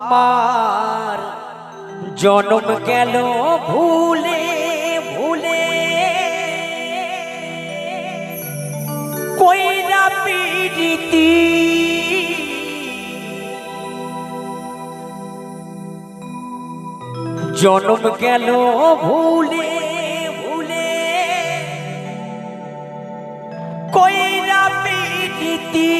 আমার জনম গেল ভুলে ভুলে। কইরা পিরিতি জনম গেল ভুলে ভুলে। কইরা পিরিতি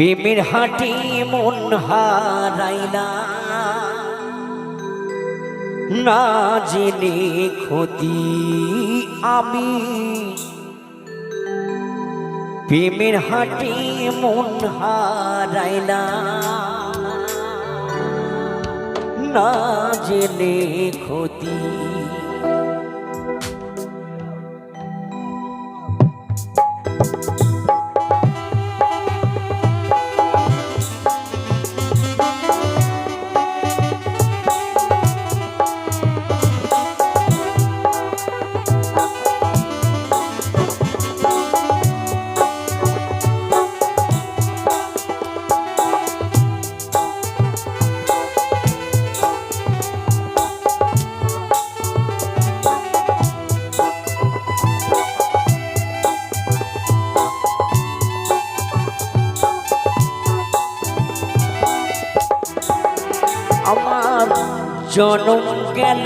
প্রেমের হাঁটি মন হারাইলা। না জেনে ক্ষতি আমি। প্রেমের হাঁটি মন হারাইলা। না জেনে ক্ষতি আমার জনম গেল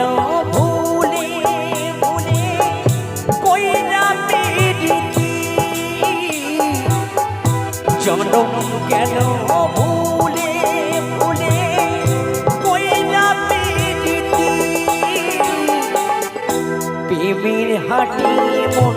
ভুলে ভুলে। কইরা পিরিতি জনম গেল ভুলে ভুলে। কইরা পিরিতি প্রেমের হাটি মন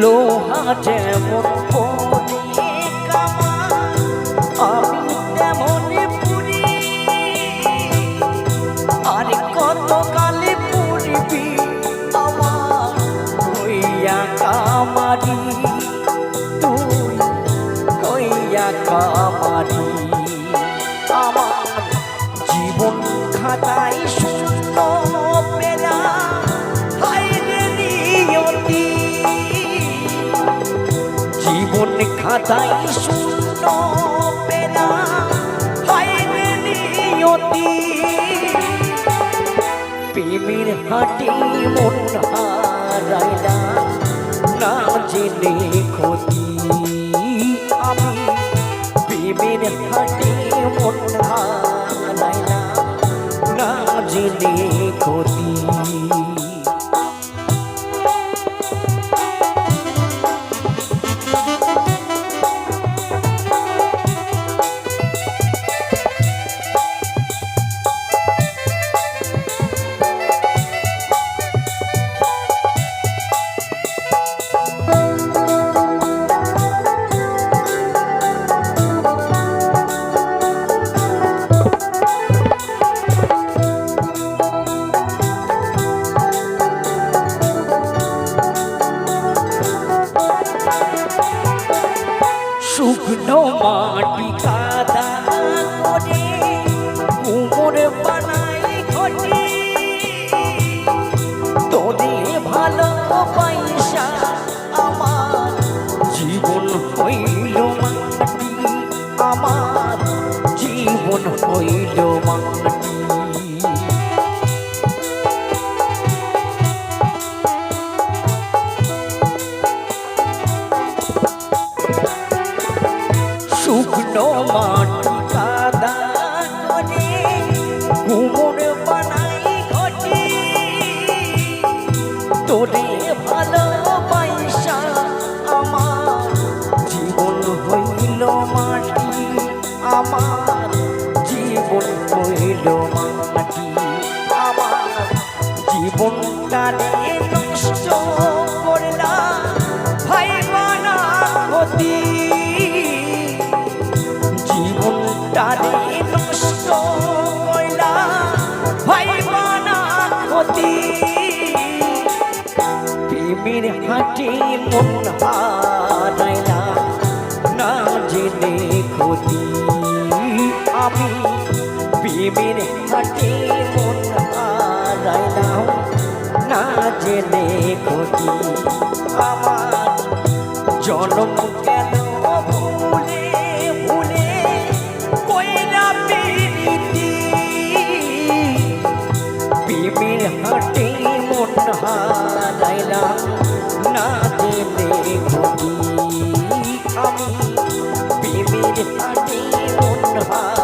লোহা যেমন কামারি আমার জীবন খাতায় শূন্য জীবন খাতায় শূন্য পেরা প্রেমের হাটে মন হারাইলা না জেনে ক্ষতি। প্রেমের হাটে মন শুকনো মাটি কাদা করে কুমোর বানাই ঘটি। তোরে ভালো পয়সা, আমার জীবন হইল মাটি, আমার জীবন হইল মাটি। মাটি কাদা করে বানাই ঘটি। তোরে ভালোবাসা আমার জীবন হইল মাটি, আমার জীবন হইল মাটি, আমার জীবনটারে নষ্ট করলা ভাই মানা ক্ষতি। প্রেমের হাটে মন না জেনে ক্ষতি। আমি প্রেমের হাটে মন না জেনে ক্ষতি। আমার জনম কেন ভুলে হাটে মন হারাইলাম